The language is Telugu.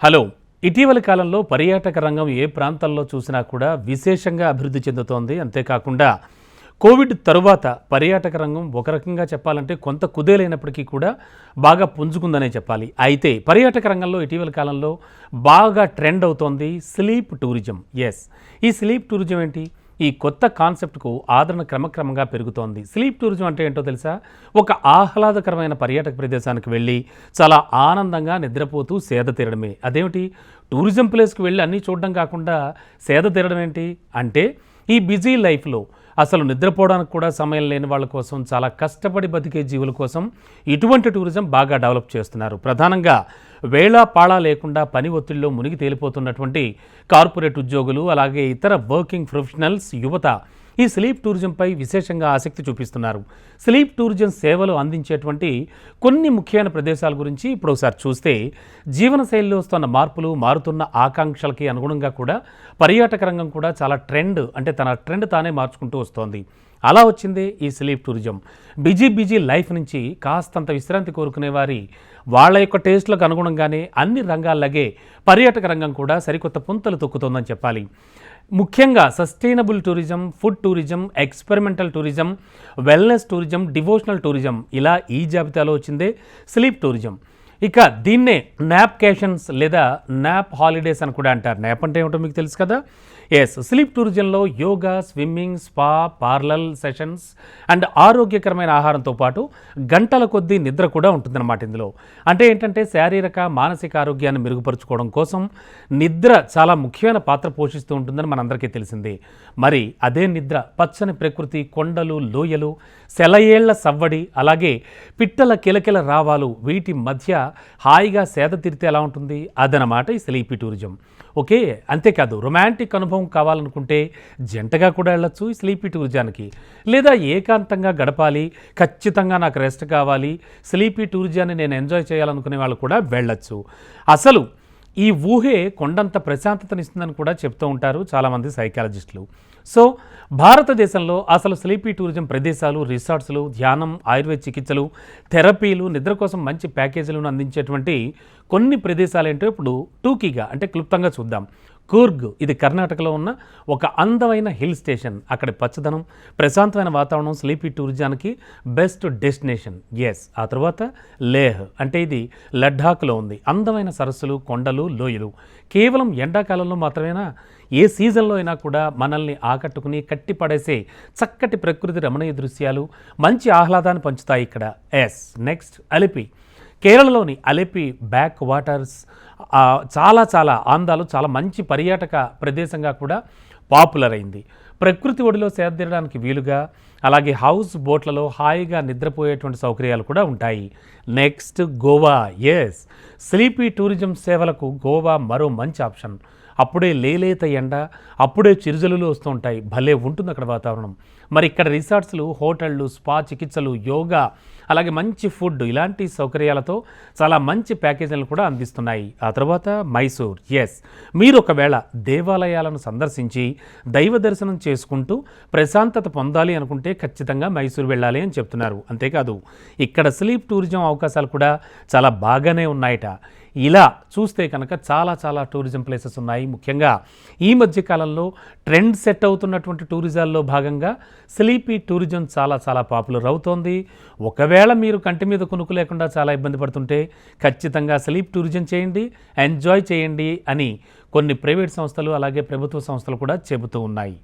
హలో. ఇటీవల కాలంలో పర్యాటక రంగం ఏ ప్రాంతాల్లో చూసినా కూడా విశేషంగా అభివృద్ధి చెందుతోంది. అంతేకాకుండా కోవిడ్ తరువాత పర్యాటక రంగం ఒక రకంగా చెప్పాలంటే కొంత కుదేలైనప్పటికీ కూడా బాగా పుంజుకుందనే చెప్పాలి. అయితే పర్యాటక రంగంలో ఇటీవల కాలంలో బాగా ట్రెండ్ అవుతోంది స్లీప్ టూరిజం. ఎస్ ఈ స్లీప్ టూరిజం ఏంటి? ఈ కొత్త కాన్సెప్ట్కు ఆదరణ క్రమక్రమంగా పెరుగుతోంది. స్లీప్ టూరిజం అంటే ఏంటో తెలుసా? ఒక ఆహ్లాదకరమైన పర్యాటక ప్రదేశానికి వెళ్ళి చాలా ఆనందంగా నిద్రపోతూ సేద తీరడమే. అదేమిటి? టూరిజం ప్లేస్కి వెళ్ళి అన్నీ చూడడం కాకుండా సేద తీరడం ఏంటి? అంటే ఈ బిజీ లైఫ్లో అసలు నిద్రపోవడానికి కూడా సమయం లేని వాళ్ళ కోసం చాలా కష్టపడి బతికే జీవుల కోసం ఇటువంటి టూరిజం బాగా డెవలప్ చేస్తున్నారు. ప్రధానంగా వేళా పాళా లేకుండా పని ఒత్తిడిలో మునిగి తేలిపోతున్నటువంటి కార్పొరేట్ ఉద్యోగులు అలాగే ఇతర వర్కింగ్ ప్రొఫెషనల్స్ యువత ఈ స్లీప్ టూరిజంపై విశేషంగా ఆసక్తి చూపిస్తున్నారు. స్లీప్ టూరిజం సేవలు అందించేటువంటి కొన్ని ముఖ్యమైన ప్రదేశాల గురించి ఇప్పుడు ఒకసారి చూస్తే జీవనశైలిలో వస్తున్న మార్పులు మారుతున్న ఆకాంక్షలకి అనుగుణంగా కూడా పర్యాటక రంగం కూడా చాలా ట్రెండ్ అంటే తన ట్రెండ్ తానే మార్చుకుంటూ వస్తోంది. అలా వచ్చిందే ఈ sleep tourism. Busy busy life నుంచి కాస్తంత విశ్రాంతి కోరుకునే వారి వాళ్ళ యొక్క టేస్ట్లకు అనుగుణంగానే అన్ని రంగాల్లాగే పర్యాటక రంగం కూడా సరికొత్త పుంతలు తొక్కుతోందని చెప్పాలి. ముఖ్యంగా sustainable tourism food tourism experimental tourism wellness tourism devotional tourism ఇలా ఈ జాబితాలో వచ్చిందే స్లీప్ టూరిజం. ఇక దీన్నే నాప్ కేషన్స్ లేదా నాప్ హాలిడేస్ అని కూడా అంటారు. నాప్ అంటే ఏమిటో మీకు తెలుసు కదా? Yes sleep టూరిజంలో yoga swimming spa parlour sessions and ఆరోగ్యకరమైన ఆహారంతో పాటు గంటల కొద్దీ నిద్ర కూడా ఉంటుందన్నమాట ఇందులో. అంటే ఏంటంటే శారీరక మానసిక ఆరోగ్యాన్ని మెరుగుపరుచుకోవడం కోసం నిద్ర చాలా ముఖ్యమైన పాత్ర పోషిస్తూ ఉంటుందని మనందరికీ తెలిసింది. మరి అదే నిద్ర పచ్చని ప్రకృతి కొండలు లోయలు సెలయేళ్ళ సవ్వడి అలాగే పిట్టల కిలకిల రావాలు వీటి మధ్య హాయిగా సేద తీరితే ఎలా ఉంటుంది? అదనమాట ఈ స్లీపీ టూరిజం. ఓకే అంతేకాదు రొమాంటిక్ అనుభవం కావాలనుకుంటే జంటగా కూడా వెళ్ళొచ్చు ఈ స్లీపీ టూరిజానికి. లేదా ఏకాంతంగా గడపాలి ఖచ్చితంగా నాకు రెస్ట్ కావాలి స్లీపీ టూరిజాన్ని నేను ఎంజాయ్ చేయాలనుకునే వాళ్ళు కూడా వెళ్ళొచ్చు. అసలు ఈ ఊహే కొండంత ప్రశాంతతనిస్తుందని కూడా చెప్తూ ఉంటారు చాలామంది సైకాలజిస్టులు. సో భారతదేశంలో అసలు స్లీపీ టూరిజం ప్రదేశాలు రిసార్ట్స్లు ధ్యానం ఆయుర్వేద చికిత్సలు థెరపీలు నిద్ర కోసం మంచి ప్యాకేజీలను అందించేటువంటి కొన్ని ప్రదేశాలు ఏంటో ఇప్పుడు టూకీగా అంటే క్లుప్తంగా చూద్దాం. కూర్గ్ ఇది కర్ణాటకలో ఉన్న ఒక అందమైన హిల్ స్టేషన్. అక్కడ పచ్చదనం ప్రశాంతమైన వాతావరణం స్లీపీ టూరిజానికి బెస్ట్ డెస్టినేషన్. ఎస్ ఆ తర్వాత లేహ్ అంటే ఇది లడ్డాఖ్లో ఉంది. అందమైన సరస్సులు కొండలు లోయలు. కేవలం ఎండాకాలంలో మాత్రమేనా? ఏ సీజన్లో అయినా కూడా మనల్ని ఆకట్టుకుని కట్టిపడేసే చక్కటి ప్రకృతి రమణీయ దృశ్యాలు మంచి ఆహ్లాదాన్ని పంచుతాయి ఇక్కడ. Yes next Alleppey. కేరళలోని అలెపి బ్యాక్ వాటర్స్ చాలా చాలా ఆందాలు చాలా మంచి పర్యాటక ప్రదేశంగా కూడా పాపులర్ అయింది. ప్రకృతి ఒడిలో సేదీరడానికి వీలుగా అలాగే హౌస్ బోట్లలో హాయిగా నిద్రపోయేటువంటి సౌకర్యాలు కూడా ఉంటాయి. Next Goa. Yes sleepy tourism సేవలకు గోవా మరో మంచి ఆప్షన్. అప్పుడే లేలేత ఎండ అప్పుడే చిరుజలులు వస్తూ ఉంటాయి. భలే ఉంటుంది అక్కడ వాతావరణం. మరి ఇక్కడ రిసార్ట్స్లు హోటళ్ళు స్పా చికిత్సలు యోగా అలాగే మంచి ఫుడ్ ఇలాంటి సౌకర్యాలతో చాలా మంచి ప్యాకేజీలను కూడా అందిస్తున్నాయి. ఆ తర్వాత మైసూర్. ఎస్ మీరు ఒకవేళ దేవాలయాలను సందర్శించి దైవ దర్శనం చేసుకుంటూ ప్రశాంతత పొందాలి అనుకుంటే ఖచ్చితంగా మైసూర్ వెళ్ళాలి అని చెప్తున్నారు. అంతేకాదు ఇక్కడ స్లీప్ టూరిజం అవకాశాలు కూడా చాలా బాగానే ఉన్నాయట. ఇలా చూస్తే కనుక చాలా చాలా టూరిజం ప్లేసెస్ ఉన్నాయి. ముఖ్యంగా ఈ మధ్య కాలంలో ట్రెండ్ సెట్ అవుతున్నటువంటి టూరిజాల్లో భాగంగా స్లీపీ టూరిజం చాలా చాలా పాపులర్ అవుతోంది. ఒకవేళ మీరు కంటి మీద కొనుక్కు లేకుండా చాలా ఇబ్బంది పడుతుంటే ఖచ్చితంగా స్లీప్ టూరిజం చేయండి ఎంజాయ్ చేయండి అని కొన్ని ప్రైవేట్ సంస్థలు అలాగే ప్రభుత్వ సంస్థలు కూడా చెబుతూ ఉన్నాయి.